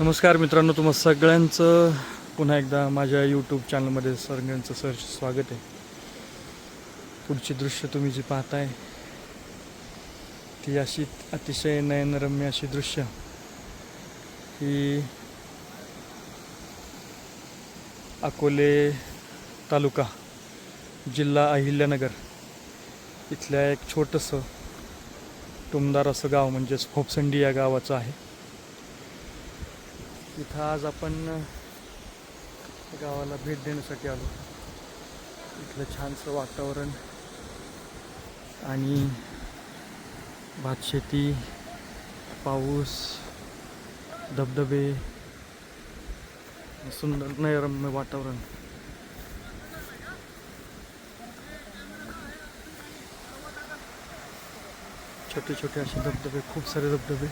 नमस्कार मित्रांनो तुम्हा सगळ्यांचं पुन्हा एकदा माझ्या यूट्यूब चॅनलमध्ये सगळ्यांचं सर स्वागत आहे. पुढची दृश्य तुम्ही जी पाहताय ती अशी अतिशय नयनरम्य अशी दृश्य. ही अकोले तालुका जिल्हा अहिल्यानगर इथल्या एक छोटंसं टुमदार असं गाव म्हणजेच खोपसंडी या गावाचं आहे. इथं आज आपण गावाला भेट देण्यासाठी आलो. इथलं छानसं वातावरण आणि भातशेती पाऊस धबधबे सुंदर नैरम्य वातावरण. छोटे छोटे असे धबधबे खूप सारे धबधबे.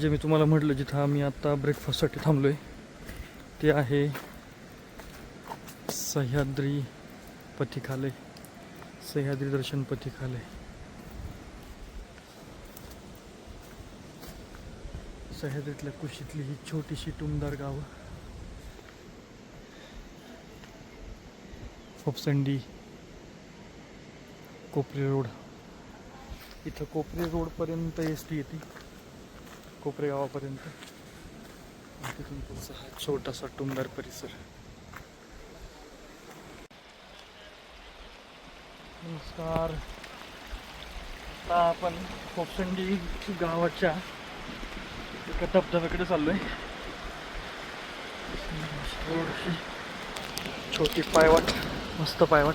जे मी तुम्हाला म्हटलं जिथं आम्ही आत्ता ब्रेकफास्टसाठी थांबलो आहे ते आहे सह्याद्री पथिकालय सह्याद्री दर्शन पथिकालय सह्याद्रीतल्या कुशीतली ही छोटीशी टुमदार गावं. फोपसंडी कोपरी रोड. इथं कोपरी रोडपर्यंत एस टी येते. कोपरे गावापर्यंत. तिथून पुढचा हा छोटासा टुमदार परिसर. नमस्कार. आता आपण कोपसंडी गावाच्या एका धबधब्याकडे चाललोय. थोडीशी छोटी पायवाट मस्त पायवाट.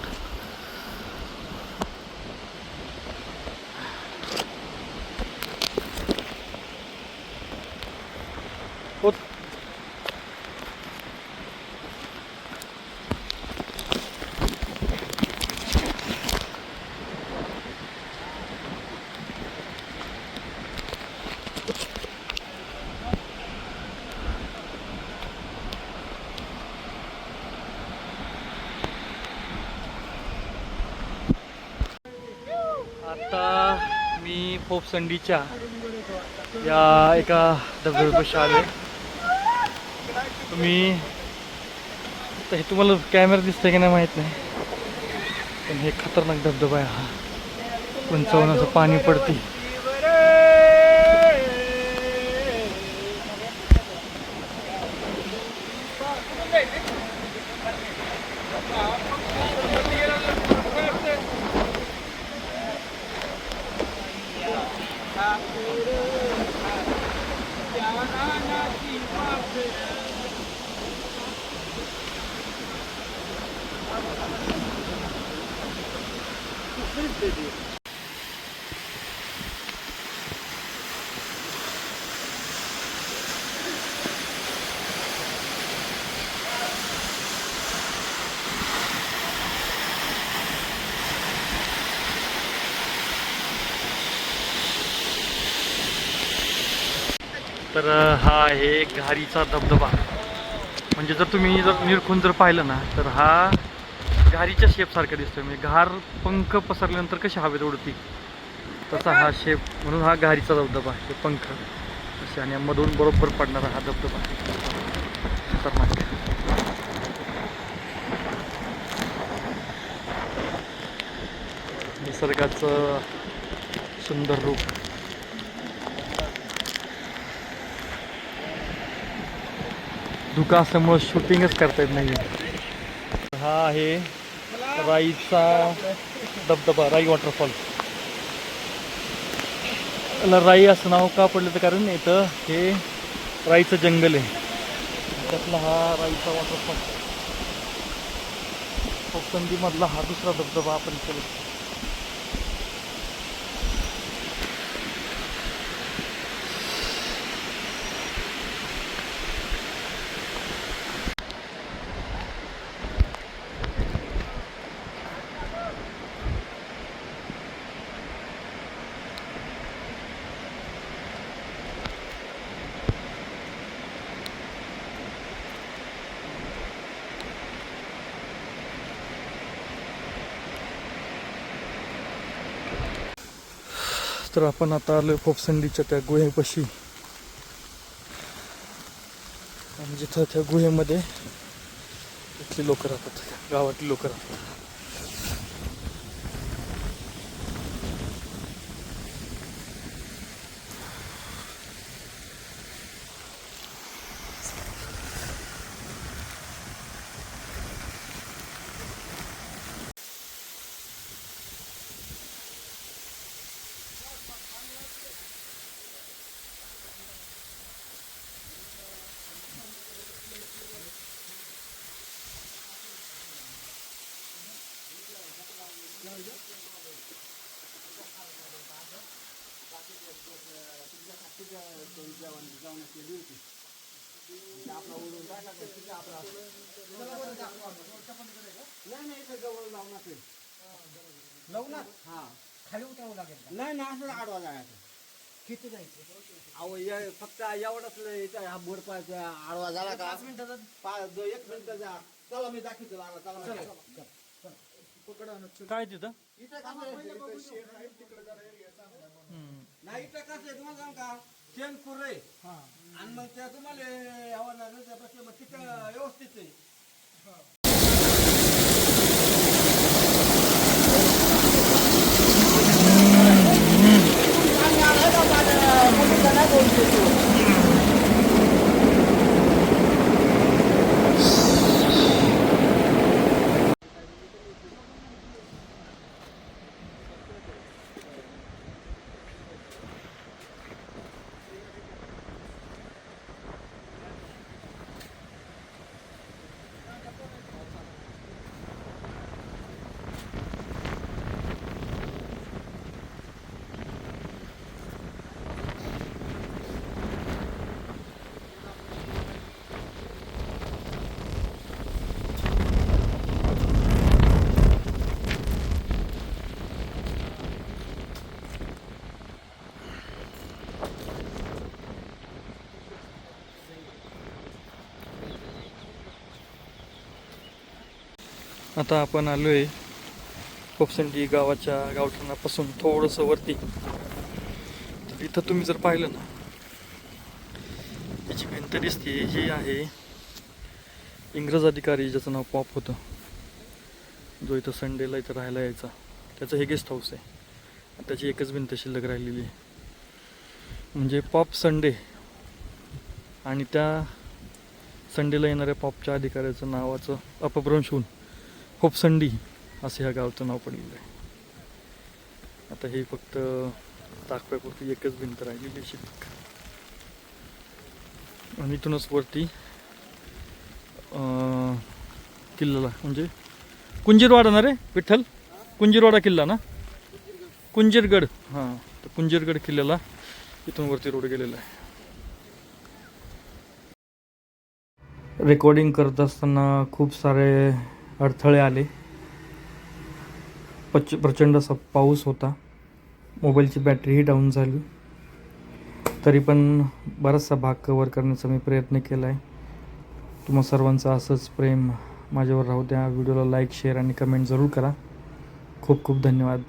हो आता मी पोपसंडीच्या या एका धबधब्यापाशी शाळेत तुम्ही तर हे तुम्हाला कॅमेरा दिसतंय की नाही माहीत नाही. पण हे खतरनाक धबधबा आहे हा. उंचावून असं पाणी पडते तर हा आहे घारीचा धबधबा. म्हणजे जर तुम्ही जर निरखून जर पाहिलं ना तर हा घारीच्या शेपसारखा दिसतोय. म्हणजे घार पंख पसरल्यानंतर कशी हवेत उडती? तसा हा शेप म्हणून हा घारीचा धबधबा हे पंख. असे आणि मधून बरोबर पडणारा हा धबधबा. खतरनाक. निसर्गाचं सुंदर रूप. धुका असल्यामुळं शूटिंगच करता येत नाही हा आहे राईचा धबधबा राई वॉटरफॉल याला राई असं नाव का पडलं तर कारण इथं हे राईचं जंगल आहे. त्यातला हा राईचा वॉटरफॉल कोकंदीमधला हा दुसरा धबधबा आपण केला तर आपण आता आलोय फोपसंडीच्या त्या गुहेपाशी. म्हणजे आणि जिथं त्या गुहेमध्ये इथली लोक राहतात गावातली लोक राहतात. लवणार हा. खाली उतरावं लागेल नाही ना असं आडवा जायचं. किती जायचं? अहो ये फक्त एवढंच इथं हा बोरपायचा आडवा झाला का? पाच मिनिटाचा पाच एक मिनिटाचा चला मी दाखवतो लागला चला. काय तिथं? इथं? नाही इथं कसं आहे तुम्हाला सांग का? शेण कुर्रे आणि मग त्या तुम्हाला यावं लागलं त्यापेक्षा मग तिथं व्यवस्थित आहे. आता आपण आलो आहे पोपसंडी गावाच्या गावठाणापासून थोडंसं वरती. तर इथं तुम्ही जर पाहिलं ना याची भिंत दिसते ही आहे इंग्रज अधिकारी ज्याचं नाव पॉप होतं. जो इथं संडेला इथं राहायला यायचा. त्याचं हे गेस्ट हाऊस आहे. त्याची एकच भिंत शिल्लक राहिलेली आहे. म्हणजे पॉप संडे. आणि त्या संडेला येणाऱ्या पॉपच्या अधिकाऱ्याचं नावाचं अपभ्रंश होऊन होपसंडी असं ह्या गावचं नाव पडलेलं आहे. आता हे फक्त ताकव्यापुरती एकच भिंत राहिलेली आहे शिल्लक आणि इथूनच वरती किल्ल्याला म्हणजे कुंजीरवाडा ना रे विठ्ठल? कुंजीरवाडा किल्ला ना? कुंजीरगड हां तर कुंजीरगड किल्ल्याला इथून वरती रोड गेलेला आहे. रेकॉर्डिंग करत असताना खूप सारे अडथळे आले. पच प्रचंड असा पाऊस होता. मोबाईलची बॅटरीही डाऊन झाली. तरी पण बराचसा भाग कवर करण्याचा मी प्रयत्न केला आहे तुम्हा सर्वांचं असंच प्रेम माझ्यावर राहू द्या. व्हिडिओला लाईक शेअर आणि कमेंट जरूर करा. खूप खूप धन्यवाद.